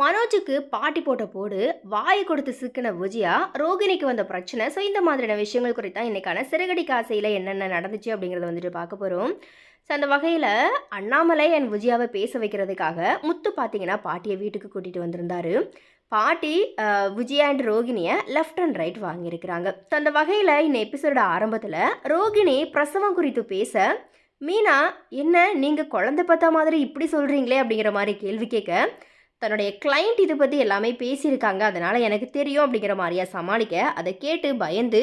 மனோஜுக்கு பாட்டி போட்ட போடு வாயை கொடுத்து சிக்கின விஜயா ரோகிணிக்கு வந்த பிரச்சனை. ஸோ இந்த மாதிரியான விஷயங்கள் குறித்தான் இன்னைக்கான சிறுகடி காசையில் என்னென்ன நடந்துச்சு அப்படிங்கிறத வந்துட்டு பார்க்க போகிறோம் ஸோ அந்த வகையில் அண்ணாமலை அண்ட் விஜயாவை பேச வைக்கிறதுக்காக முத்து பார்த்தீங்கன்னா பாட்டியை வீட்டுக்கு கூட்டிகிட்டு வந்திருந்தாரு. பாட்டி விஜயா அண்ட் ரோகிணியை லெஃப்ட் அண்ட் ரைட் வாங்கியிருக்கிறாங்க. ஸோ அந்த வகையில் இந்த எபிசோட ஆரம்பத்தில் ரோகிணி பிரசவம் குறித்து பேச மீனா என்ன நீங்கள் குழந்தை பார்த்தா மாதிரி இப்படி சொல்கிறீங்களே அப்படிங்கிற மாதிரி கேள்வி கேட்க தன்னுடைய கிளைண்ட் இதை பற்றி எல்லாமே பேசியிருக்காங்க. அதனால் எனக்கு தெரியும் அப்படிங்கிற மாதிரியா சமாளிக்க. அதை கேட்டு பயந்து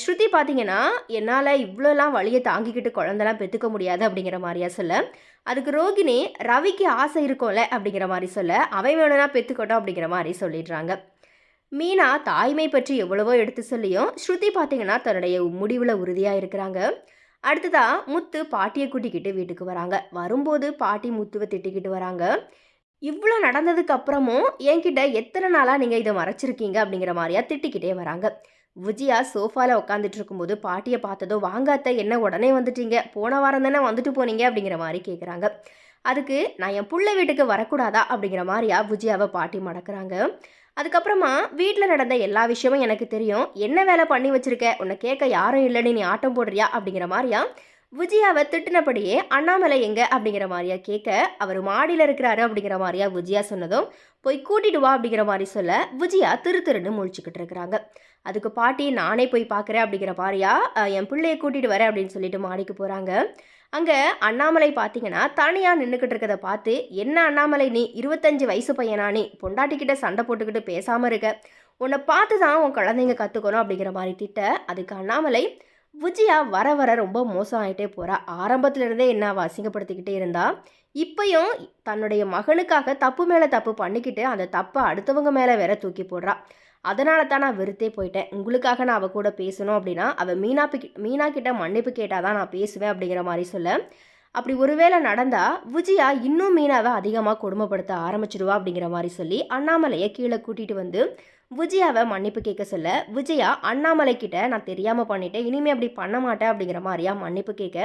ஸ்ருதி பார்த்தீங்கன்னா என்னால் இவ்வளோலாம் வழியை தாங்கிக்கிட்டு குழந்தெல்லாம் பெற்றுக்க முடியாது அப்படிங்கிற மாதிரியா சொல்ல. அதுக்கு ரோகிணி ரவிக்கு ஆசை இருக்கும்ல அப்படிங்கிற மாதிரி சொல்ல. அவை வேணும்னா பெற்றுக்கட்டும் அப்படிங்கிற மாதிரி சொல்லிடுறாங்க. மீனா தாய்மை பற்றி எவ்வளவோ எடுத்து சொல்லியும் ஸ்ருதி பார்த்தீங்கன்னா தன்னுடைய முடிவில் உறுதியாக இருக்கிறாங்க. அடுத்ததாக முத்து பாட்டியை கூட்டிக்கிட்டு வீட்டுக்கு வராங்க. வரும்போது பாட்டி முத்துவை திட்டிக்கிட்டு வராங்க. இவ்வளோ நடந்ததுக்கு அப்புறமும் என்கிட்ட எத்தனை நாளாக நீங்கள் இதை மறைச்சிருக்கீங்க அப்படிங்கிற மாதிரியா திட்டிக்கிட்டே வராங்க. விஜயா சோஃபாவில் உட்காந்துட்டு இருக்கும்போது பாட்டியை பார்த்ததோ வாங்காத்த என்ன உடனே வந்துட்டீங்க? போன வாரம் தானே வந்துட்டு போனீங்க? அப்படிங்கிற மாதிரி கேட்குறாங்க அதுக்கு நான் என் புள்ள வீட்டுக்கு வரக்கூடாதா? அப்படிங்கிற மாதிரியா விஜயாவை பாட்டி மடக்கிறாங்க. அதுக்கப்புறமா வீட்டில் நடந்த எல்லா விஷயமும் எனக்கு தெரியும். என்ன வேலை பண்ணி வச்சிருக்க? உன்னை கேட்க யாரும் இல்லைன்னு நீ ஆட்டம் போடுறியா? அப்படிங்கிற மாதிரியா விஜயாவை திட்டினபடியே அண்ணாமலை எங்க? அப்படிங்கிற மாதிரியா கேட்க அவர் மாடியில் இருக்கிறாரு அப்படிங்கிற மாதிரியா விஜயா சொன்னதும் போய் கூட்டிட்டு வா அப்படிங்கிற மாதிரி சொல்ல விஜயா திரு திருன்னு முழிச்சுக்கிட்டு இருக்கிறாங்க. அதுக்கு பாட்டி நானே போய் பார்க்குறேன் அப்படிங்கிற மாதிரியா என் பிள்ளையை கூட்டிட்டு வரேன் அப்படின்னு சொல்லிட்டு மாடிக்கு போகிறாங்க அங்கே அண்ணாமலை பார்த்தீங்கன்னா தனியாக நின்றுக்கிட்டு இருக்கதை பார்த்து என்ன அண்ணாமலை நீ இருபத்தஞ்சு வயசு பையனா நீ? பொண்டாட்டிக்கிட்ட சண்டை போட்டுக்கிட்டு பேசாமல் இருக்க. உன்னை பார்த்து தான் உன் குழந்தைங்க கற்றுக்கணும் அப்படிங்கிற மாதிரி திட்ட அதுக்கு அண்ணாமலை விஜயா வர வர ரொம்ப மோசம் ஆகிட்டே போகிறா ஆரம்பத்துல இருந்தே என்ன அவள் அசிங்கப்படுத்திக்கிட்டே இருந்தா இப்பையும் தன்னுடைய மகனுக்காக தப்பு மேலே தப்பு பண்ணிக்கிட்டு அந்த தப்பை அடுத்தவங்க மேலே வேற தூக்கி போடுறா. அதனால தான் நான் வெறுத்தே போயிட்டேன். உங்களுக்காக நான் அவ கூட பேசணும் அப்படின்னா அவள் மீனா மீனா கிட்ட மன்னிப்பு கேட்டால் தான் நான் பேசுவேன் அப்படிங்கிற மாதிரி சொல்ல அப்படி ஒருவேளை நடந்தால் விஜயா இன்னும் மீனாவை அதிகமாக கொடுமைப்படுத்த ஆரம்பிச்சிடுவா அப்படிங்கிற மாதிரி சொல்லி அண்ணாமலையை கீழே கூட்டிட்டு வந்து விஜயாவை மன்னிப்பு கேட்க சொல்ல விஜயா அண்ணாமலை கிட்ட நான் தெரியாமல் பண்ணிட்டேன். இனிமேல் அப்படி பண்ண மாட்டேன். அப்படிங்கிற மாதிரியா மன்னிப்பு கேட்க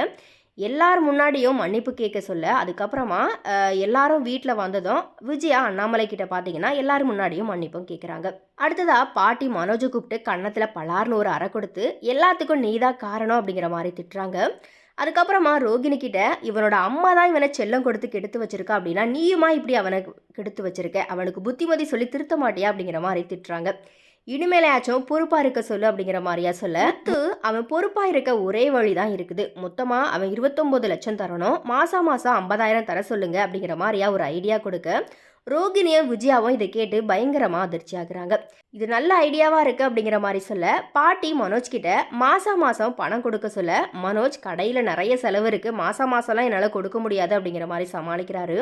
எல்லார் முன்னாடியும் மன்னிப்பு கேட்க சொல்ல அதுக்கப்புறமா எல்லாரும் வீட்டில் வந்ததும் விஜயா அண்ணாமலை கிட்ட பார்த்தீங்கன்னா எல்லார் முன்னாடியும் மன்னிப்பும் கேட்குறாங்க. அடுத்ததா பாட்டி மனோஜை கூப்பிட்டு கன்னத்தில் பலார்னு ஒரு அறை கொடுத்து எல்லாத்துக்கும் நீதான் காரணம் அப்படிங்கிற மாதிரி திட்டுறாங்க. அதுக்கப்புறமா ரோகிணி கிட்ட இவனோட அம்மா தான் இவனை செல்லம் கொடுத்து கெடுத்து வச்சிருக்கா அப்படின்னா நீயுமா இப்படி அவனை கெடுத்து வச்சிருக்க? அவனுக்கு புத்திமதி சொல்லி திருத்த மாட்டியா? அப்படிங்கிற மாதிரி திட்டுறாங்க. இனிமேலையாச்சும் பொறுப்பா இருக்க சொல்லு அப்படிங்கிற மாதிரியா சொல்ல முத்து அவன் பொறுப்பா இருக்க ஒரே வழி தான் இருக்குது. மொத்தமா அவன் இருபத்தொன்பது லட்சம் தரணும். மாதம் மாசம் ஐம்பதாயிரம் தர சொல்லுங்க அப்படிங்கிற மாதிரியா ஒரு ஐடியா கொடுக்க ரோகிணியும் விஜயாவும் இதை கேட்டு பயங்கரமாக அதிர்ச்சி ஆகுறாங்க. இது நல்ல ஐடியாவாக இருக்குது அப்படிங்கிற மாதிரி சொல்ல பாட்டி மனோஜ் கிட்ட மாதம் மாதம் பணம் கொடுக்க சொல்ல மனோஜ் கடையில் நிறைய செலவு இருக்குது மாதம் மாதம்லாம் என்னால் கொடுக்க முடியாது அப்படிங்கிற மாதிரி சமாளிக்கிறாரு.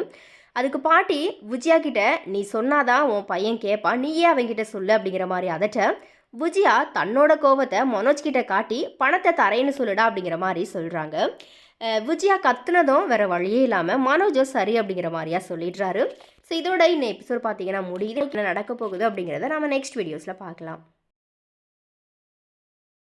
அதுக்கு பாட்டி விஜயா கிட்ட நீ சொன்னாதான் உன் பையன் கேட்பான் நீயே அவங்கிட்ட சொல்லு அப்படிங்கிற மாதிரி அதட்ட விஜயா தன்னோட கோவத்தை மனோஜ் கிட்ட காட்டி பணத்தை தரேன்னு சொல்லுடா அப்படிங்கிற மாதிரி சொல்கிறாங்க விஜயா கத்துனதும் வேற வழியே இல்லாமல் மனோஜும் சரி அப்படிங்கிற மாதிரியா சொல்லிடுறாரு. ஸோ இதோட இந்த எபிசோட் பார்த்தீங்கன்னா முடியுது. என்ன நடக்க போகுது அப்படிங்கிறத நம்ம நெக்ஸ்ட் வீடியோஸில் பார்க்கலாம்.